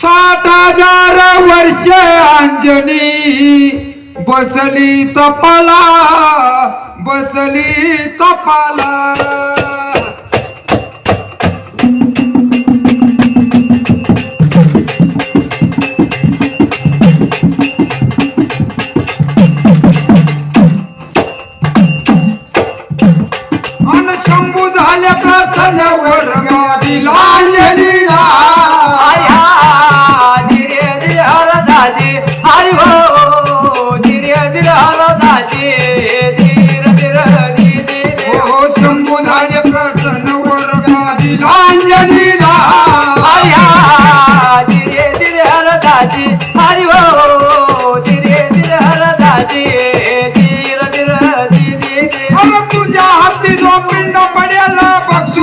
साठ हजार वर्ष अंजनी बसली तपाला बसली तपाला. अन शंभू झाल्या प्रसन्नवर गाडीला अंजनीला आया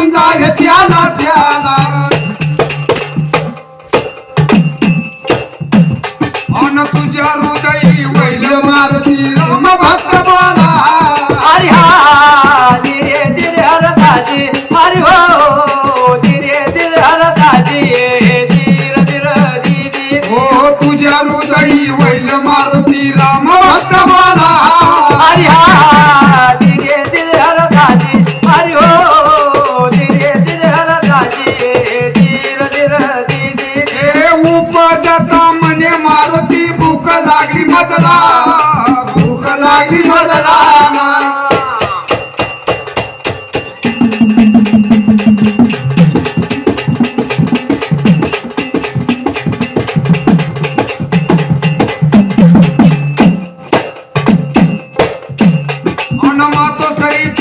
बक्षून जागे त्याला अन तुझ्या हृदयी वैल मारती राम भक्त हरि हा धीरे धीरे हर हरि हो धीरे धीरे हर दाजी धीरे धीरे धीरे हो तुझ्या हृदयी वैल मार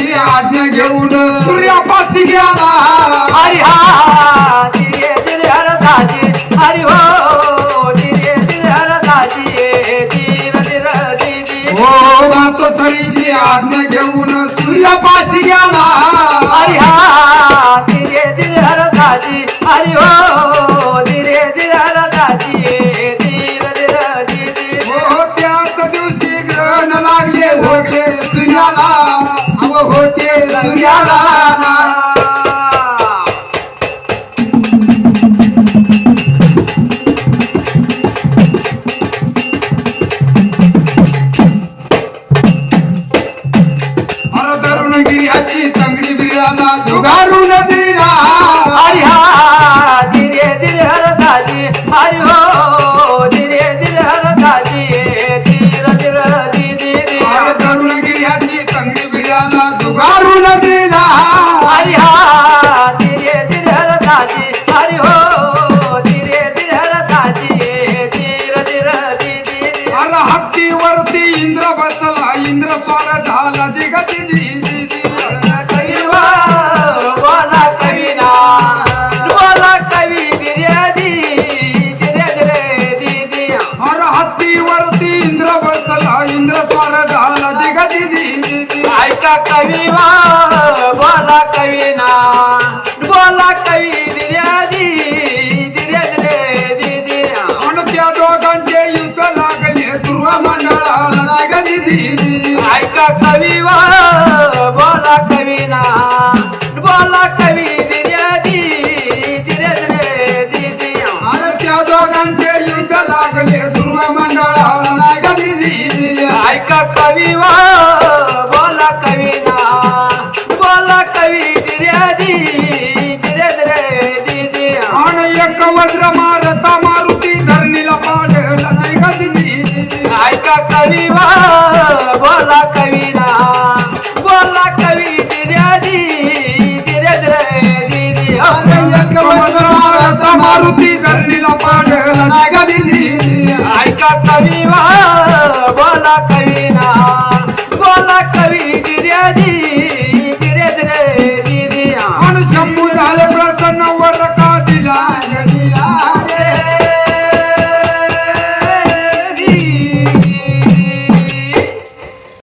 सईची आज्ञा घेऊन सूर्यापाशी गेला. हरि हा धीरे धीरे हर दाजी हरि हो धीरे धीरे हर दाजी धीरे धीरे धीरे हो मातो सईची आज्ञा घेऊन सूर्यापाशी गेला. हरि हा धीरे धीरे हर दाजी हरि हो धीरे धीरे हर दाजी धीरे धीरे धीरे हो त्याच दिवशी ग्रहण लागले होते. सूर्याला होते सूर्याला अरे तरुणगिरीची तंगडी बिराला जुगारून दिला हरि हा धीरे धीरे हर दाजी हरि हो धीरे बिराला जुगारून दिला हरि हा धीरे धीरे हर दाजी हरि हो धीरे धीरे हर दाजी धीरे धीरे धीरे अरे हत्तीवरती इंद्र बसला इंद्र स्वार झाला दिगती ऐका कविवा बोला कविना. बोला कवी धीरे धीरे धीरे आणि त्या दोघांचे युद्ध लागले ध्रुव मंडळाला दिगती ऐका कविवा बोला कवी वा बोला कवीना बोला कवी दिर्यादी दिदी मारुती गर्दीला पाठला नागा ऐका कवी वा बोला कवीना बोला कवी दिर्यादी दिर्याद रे दिदी आणि शंभू झाले प्रसन्न वर का दिला